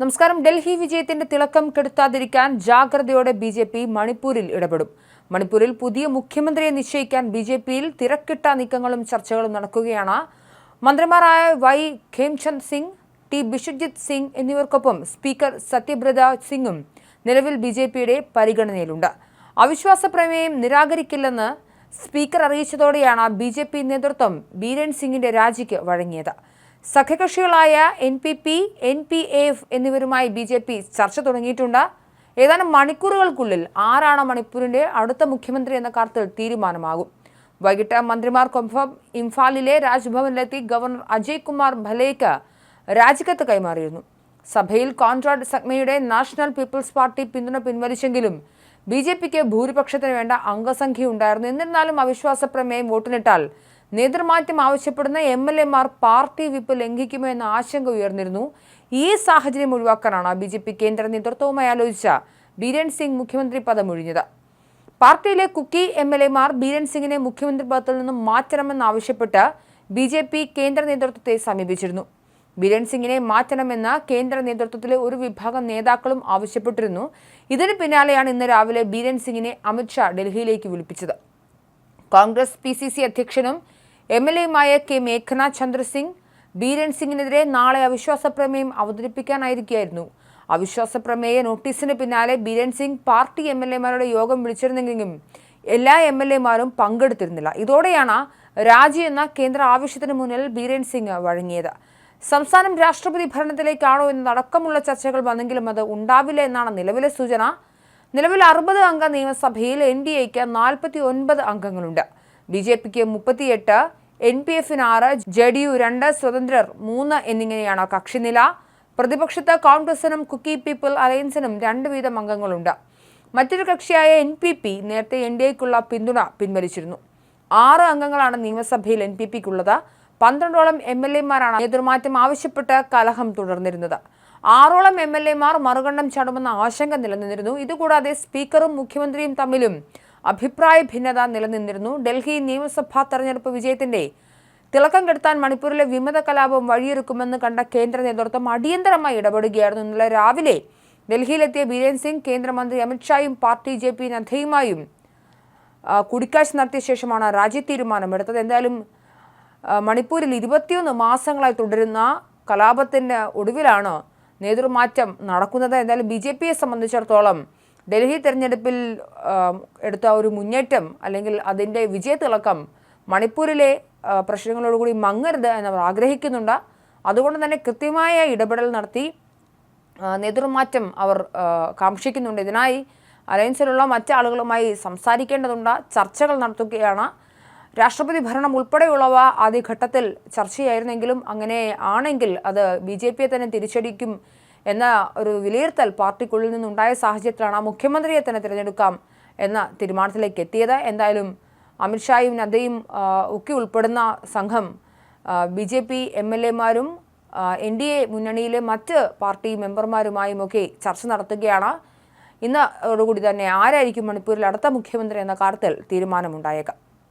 നമസ്കാരം. ഡൽഹി വിജയത്തിന്റെ തിളക്കം കെടുത്താതിരിക്കാൻ ജാഗ്രതയോടെ ബി ജെ പി മണിപ്പൂരിൽ ഇടപെടും. മണിപ്പൂരിൽ പുതിയ മുഖ്യമന്ത്രിയെ നിശ്ചയിക്കാൻ ബി ജെ പിയിൽ തിരക്കിട്ട നീക്കങ്ങളും ചർച്ചകളും നടക്കുകയാണ്. മന്ത്രിമാരായ വൈ ഖേംചന്ദ് സിംഗ് ടി ബിശ്വജിത് സിംഗ് എന്നിവർക്കൊപ്പം സ്പീക്കർ സത്യബ്രത സിംഗും നിലവിൽ ബി ജെ പിയുടെ പരിഗണനയിലുണ്ട്. അവിശ്വാസ പ്രമേയം നിരാകരിക്കില്ലെന്ന് സ്പീക്കർ അറിയിച്ചതോടെയാണ് ബി ജെ പി നേതൃത്വം ബീരൻ സിംഗിന്റെ രാജിക്ക് വഴങ്ങിയത്. സഖ്യകക്ഷികളായ N P P N P F എന്നിവരുമായി ബി ജെ പി ചർച്ച തുടങ്ങിയിട്ടുണ്ട്. ഏതാനും മണിക്കൂറുകൾക്കുള്ളിൽ ആരാണ് മണിപ്പൂരിന്റെ അടുത്ത മുഖ്യമന്ത്രി എന്ന കാര്യത്തിൽ തീരുമാനമാകും. വൈകിട്ട് മന്ത്രിമാർക്കൊപ്പം ഇംഫാലിലെ രാജ്ഭവനിലെത്തി ഗവർണർ അജയ് കുമാർ ഭലേക്ക് രാജിക്കത്ത് കൈമാറിയിരുന്നു. സഭയിൽ കോൺറാഡ് സഗ്മയുടെ നാഷണൽ പീപ്പിൾസ് പാർട്ടി പിന്തുണ പിൻവലിച്ചെങ്കിലും ബി ജെ പിക്ക് ഭൂരിപക്ഷത്തിന് വേണ്ട അംഗസംഖ്യ ഉണ്ടായിരുന്നു. എന്നിരുന്നാലും അവിശ്വാസ പ്രമേയം വോട്ടിനിട്ടാൽ നേതൃമാറ്റം ആവശ്യപ്പെടുന്ന എം എൽ എമാർ പാർട്ടി വിപ്പ് ലംഘിക്കുമോ എന്ന ആശങ്ക ഉയർന്നിരുന്നു. ഈ സാഹചര്യം ഒഴിവാക്കാനാണ് ബി ജെ പി കേന്ദ്ര നേതൃത്വവുമായി ആലോചിച്ച ബീരൻ സിംഗ് മുഖ്യമന്ത്രി പദം ഒഴിഞ്ഞത്. പാർട്ടിയിലെ കുക്കി എം എൽ എമാർ ബീരൻ സിംഗിനെ മുഖ്യമന്ത്രി പദത്തിൽ നിന്നും മാറ്റണമെന്നാവശ്യപ്പെട്ട് ബി ജെ പി കേന്ദ്ര നേതൃത്വത്തെ സമീപിച്ചിരുന്നു. ബീരൻ സിംഗിനെ മാറ്റണമെന്ന് കേന്ദ്ര നേതൃത്വത്തിലെ ഒരു വിഭാഗം നേതാക്കളും ആവശ്യപ്പെട്ടിരുന്നു. ഇതിന് പിന്നാലെയാണ് ഇന്ന് രാവിലെ ബീരൻ സിംഗിനെ അമിത്ഷാ ഡൽഹിയിലേക്ക് വിളിപ്പിച്ചത്. കോൺഗ്രസ് പി സി സി അധ്യക്ഷനും എം എൽ എയുമായ കെ മേഘനാഥ് ചന്ദ്രസിംഗ് ബീരൻ സിംഗിനെതിരെ നാളെ അവിശ്വാസ പ്രമേയം അവതരിപ്പിക്കാനായിരിക്കുകയായിരുന്നു. അവിശ്വാസ പ്രമേയ നോട്ടീസിന് പിന്നാലെ Biren Singh party M L എമാരുടെ യോഗം വിളിച്ചിരുന്നെങ്കിലും എല്ലാ എം എൽ എമാരും പങ്കെടുത്തിരുന്നില്ല. ഇതോടെയാണ് രാജി എന്ന കേന്ദ്ര ആവശ്യത്തിന് മുന്നിൽ ബീരൻ സിംഗ് വഴങ്ങിയത്. സംസ്ഥാനം രാഷ്ട്രപതി ഭരണത്തിലേക്കാണോ എന്നതടക്കമുള്ള ചർച്ചകൾ വന്നെങ്കിലും അത് ഉണ്ടാവില്ല എന്നാണ് നിലവിലെ സൂചന. നിലവിൽ അറുപത് അംഗ നിയമസഭയിൽ എൻ ഡി എക്ക് നാൽപ്പത്തി ഒൻപത് അംഗങ്ങളുണ്ട്. ബി ജെ പിക്ക് മുപ്പത്തിയെട്ട് എൻ പി എഫിന് ആറ് ജെ ഡി യു രണ്ട് സ്വതന്ത്രർ മൂന്ന് എന്നിങ്ങനെയാണ് കക്ഷിനില. പ്രതിപക്ഷത്ത് കോൺഗ്രസിനും കുക്കി പീപ്പിൾ അലയൻസിനും രണ്ട് വീതം അംഗങ്ങളുണ്ട്. മറ്റൊരു കക്ഷിയായ എൻ പി പി നേരത്തെ എൻ ഡി എക്കുള്ള പിന്തുണ പിൻവലിച്ചിരുന്നു. ആറ് അംഗങ്ങളാണ് നിയമസഭയിൽ എൻ പി പിക്കുള്ളത്. പന്ത്രണ്ടോളം എം എൽ എമാരാണ് നേതൃമാറ്റം ആവശ്യപ്പെട്ട് കലഹം തുടർന്നിരുന്നത്. ആറോളം എം എൽ എമാർ മറുകണ്ഠം ചാടുമെന്ന ആശങ്ക നിലനിന്നിരുന്നു. ഇതുകൂടാതെ സ്പീക്കറും മുഖ്യമന്ത്രിയും തമ്മിലും അഭിപ്രായ ഭിന്നത നിലനിന്നിരുന്നു. ഡൽഹി നിയമസഭാ തെരഞ്ഞെടുപ്പ് വിജയത്തിന്റെ തിളക്കം കെടുത്താൻ മണിപ്പൂരിലെ വിമത കലാപം വഴിയൊരുക്കുമെന്ന് കണ്ട കേന്ദ്ര നേതൃത്വം അടിയന്തരമായി ഇടപെടുകയായിരുന്നു. ഇന്നലെ രാവിലെ ഡൽഹിയിലെത്തിയ ബീരേൻ സിംഗ് കേന്ദ്രമന്ത്രി അമിത്ഷായും പാർട്ടി ജെ പി നദ്ദയുമായും കൂടിക്കാഴ്ച നടത്തിയ ശേഷമാണ് രാജ്യ തീരുമാനമെടുത്തത്. എന്തായാലും മണിപ്പൂരിൽ ഇരുപത്തിയൊന്ന് മാസങ്ങളായി തുടരുന്ന കലാപത്തിന്റെ ഒടുവിലാണ് നേതൃമാറ്റം നടക്കുന്നത്. എന്തായാലും ബി ജെ പിയെ സംബന്ധിച്ചിടത്തോളം ഡൽഹി തെരഞ്ഞെടുപ്പിൽ എടുത്ത ഒരു മുന്നേറ്റം അല്ലെങ്കിൽ അതിന്റെ വിജയത്തിളക്കം മണിപ്പൂരിലെ പ്രശ്നങ്ങളോടുകൂടി മങ്ങരുത് എന്നവർ ആഗ്രഹിക്കുന്നുണ്ട്. അതുകൊണ്ട് തന്നെ കൃത്യമായ ഇടപെടൽ നടത്തി നേതൃമാറ്റം അവർ കാക്ഷിക്കുന്നുണ്ട്. ഇതിനായി അലയൻസിലുള്ള മറ്റാളുകളുമായി സംസാരിക്കേണ്ടതുണ്ട്. ചർച്ചകൾ നടത്തുകയാണ്. രാഷ്ട്രപതി ഭരണം ഉൾപ്പെടെയുള്ളവ ആദ്യഘട്ടത്തിൽ ചർച്ചയായിരുന്നെങ്കിലും അങ്ങനെ ആണെങ്കിൽ അത് ബി ജെ പിയെ തന്നെ തിരിച്ചടിക്കും എന്ന ഒരു വിലയിരുത്തൽ പാർട്ടിക്കുള്ളിൽ നിന്നുണ്ടായ സാഹചര്യത്തിലാണ് മുഖ്യമന്ത്രിയെ തന്നെ തിരഞ്ഞെടുക്കാം എന്ന തീരുമാനത്തിലേക്ക് എത്തിയത്. എന്തായാലും അമിത്ഷായും നദ്ദയും ഒക്കെ ഉൾപ്പെടുന്ന സംഘം B J P M L എമാരും എൻ ഡി എ മുന്നണിയിലെ മറ്റ് പാർട്ടി മെമ്പർമാരുമായും ഒക്കെ ചർച്ച നടത്തുകയാണ്. ഇന്നോടുകൂടി തന്നെ ആരായിരിക്കും മണിപ്പൂരിൽ അടുത്ത മുഖ്യമന്ത്രി എന്ന കാര്യത്തിൽ തീരുമാനമുണ്ടായേക്കാം.